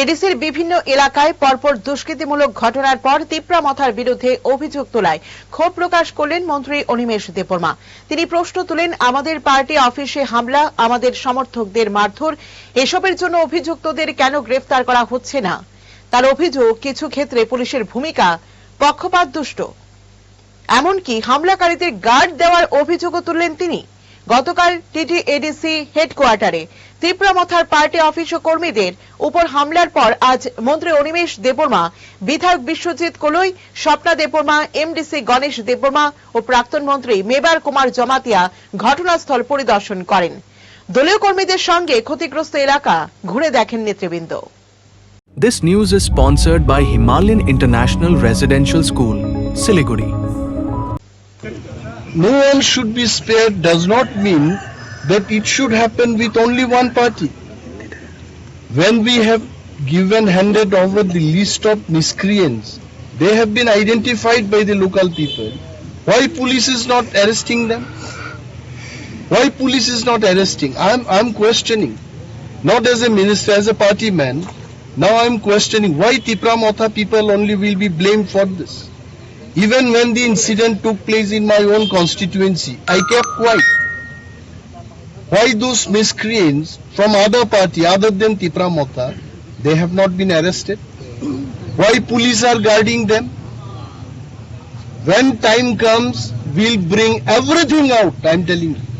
এডিসির বিভিন্ন এলাকায় পরপর দুষ্কৃতিমূলক ঘটনার পর তিপ্রা মথার বিরুদ্ধে অভিযোগ তোলায় ক্ষোভ প্রকাশ করলেন মন্ত্রী অনিমেষ দেববর্মা। তিনি প্রশ্ন তুলেন, আমাদের পার্টি অফিসে হামলা, আমাদের সমর্থকদের মারধর, এসবের জন্য অভিযুক্তদের কেন গ্রেফতার করা হচ্ছে না? তার অভিযোগ কিছু ক্ষেত্রে পুলিশের ভূমিকা পক্ষপাত দুষ্ট এমনকি হামলাকারীদের গার্ড দেওয়ার অভিযোগও তুললেন তিনি। গতকাল টিটিএডিসি হেডকোয়ার্টারে ত্রিপুরামথার পার্টি অফিস ও কর্মীদের উপর হামলার পর আজ মন্ত্রী অনিমেষ দেববর্মা বিধায়ক বিশ্বজিৎ কলই স্বপ্না দেববর্মা এমডিসি গণেশ দেববর্মা ও প্রাক্তন মন্ত্রী মেবার কুমার জমাতিয়া ঘটনাস্থল পরিদর্শন করেন দলীয় কর্মীদের সঙ্গে ক্ষতিগ্রস্ত এলাকা ঘুরে দেখেন নেতৃবৃন্দ This news is sponsored by Himalayan International Residential School, Siliguri. No one should be spared does not mean that it should happen with only one party. When we have given handed over the list of miscreants, they have been identified by the local people. Why police is not arresting them? Why police is not arresting? I'm I'm questioning. Not as a minister, as a party man. Now I'm questioning why Tipra Motha people only will be blamed for this. Even when the incident took place in my own constituency, I kept quiet. Why those miscreants from other party other than Tipra Motha, they have not been arrested? Why police are guarding them? When time comes, we'll bring everything out, I'm telling you.